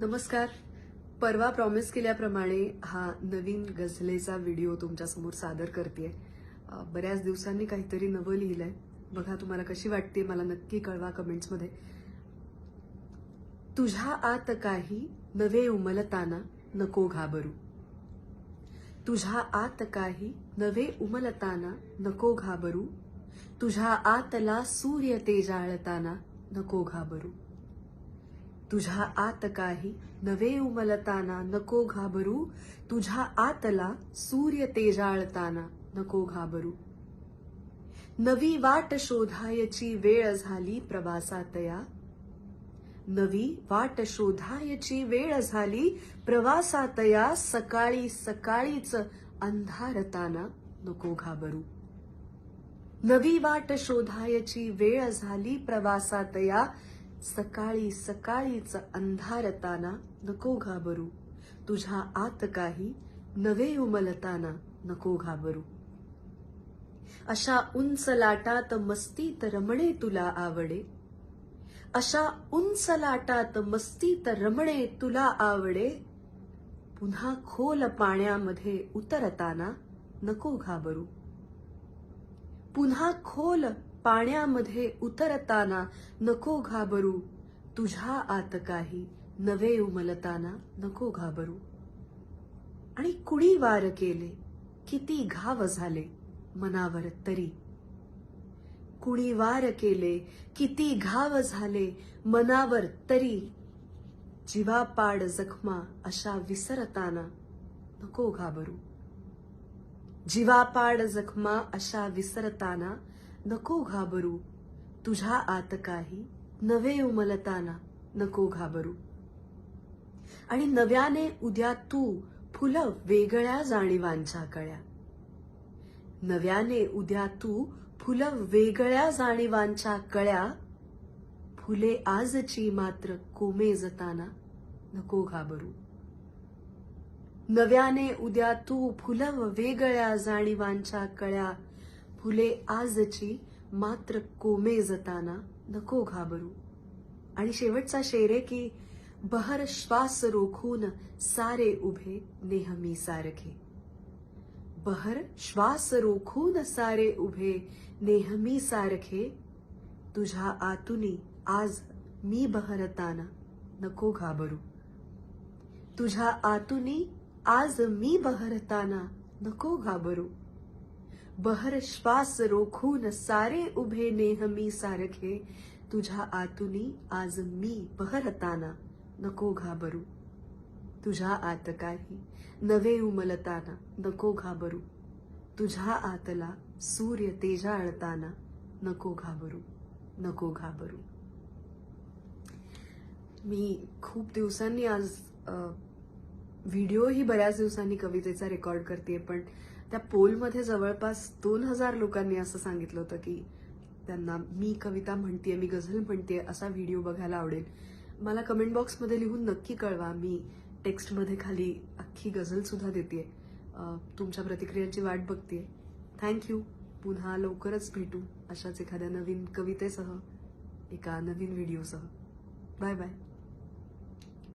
नमस्कार. परवा प्रॉमिस केल्याप्रमाणे हा नवीन गझलेचा व्हिडिओ तुमच्यासमोर सादर करते बऱ्याच दिवसांनी काहीतरी नवं लिहिलंय. बघा तुम्हाला कशी वाटते मला नक्की कळवा कमेंट्समध्ये तुझ्या आत काही नवे उमलताना नको घाबरू. तुझ्या आत काही नवे उमलताना नको घाबरू. तुझ्या आतला सूर्य तेजाळताना नको घाबरू. तुझ्या आत काही नवे उमलताना नको घाबरू. तुझ्या आतला सूर्य तेजाळताना नको घाबरू. नवी वाट शोधायची वेळ झाली प्रवासातया. नवी वाट शोधायची वेळ झाली प्रवासातया. सकाळी सकाळीच अंधारताना नको घाबरू. नवी वाट शोधायची वेळ झाली प्रवासातया. सकाळी सकाळीच अंधारताना नको घाबरू. तुझ्या आत काही नवे उमलताना नको घाबरू. अशा उंच लाटात मस्तीत रमणे तुला आवडे. अशा उंच लाटात मस्तीत रमणे तुला आवडे. पुन्हा खोल पाण्यामध्ये उतरताना नको घाबरू. पुन्हा खोल पाण्यामध्ये उतरताना नको घाबरू. तुझ्या आत काही नवे उमलताना नको घाबरू. आणि कुणी वार केले किती घाव झाले मनावर तरी. कुणी वार केले किती घाव झाले मनावर तरी. जीवापाड जखमा अशा विसरताना नको घाबरू. जीवापाड जखमा अशा विसरताना नको घाबरू. तुझ्या आत काही नवे उमलताना नको घाबरू. आणि नव्याने उद्या तू फुलं वेगळ्या जाणीवांच्या कळ्या. नव्याने उद्या तू फुलं वेगळ्या जाणीवांच्या कळ्या. फुले आजची मात्र कोमे जताना नको घाबरू. नव्याने उद्या तू फुलं वेगळ्या जाणीवांच्या कळ्या. फुले आजची मात्र कोमेजताना नको घाबरू. आणि शेवटचा शेर आहे की बहर श्वास रोखून सारे उभे नेहमी सारखे. बहर श्वास रोखून सारे उभे नेहमी सारखे तुझ्या आतुनी आज मी बहरताना नको घाबरू. तुझ्या आतुनी आज मी बहरताना नको घाबरू. बहर श्वास रोखून सारे उभे नेहमी सारखे। तुझ्या आतुनी आज मी बहरताना नको घाबरू। तुझ्या आत काही नवे उमलताना नको घाबरू। तुझ्या आतला सूर्य तेजाळताना नको घाबरू नको घाबरू। मी खूप दिवसांनी आज व्हिडिओही बऱ्याच दिवसांनी कवितेचा रेकॉर्ड करते पण त्या पोलमध्ये जवळपास दोन हजार लोकांनी असं सांगितलं होतं की त्यांना मी कविता म्हणते मी गझल म्हणते असा व्हिडिओ बघायला आवडेल. मला कमेंट बॉक्समध्ये लिहून नक्की कळवा. मी टेक्स्टमध्ये खाली अख्खी गझलसुद्धा देते तुमच्या प्रतिक्रियांची वाट बघते थँक्यू पुन्हा लवकरच भेटू अशाच एखाद्या नवीन कवितेसह एका नवीन व्हिडिओसह. Bye bye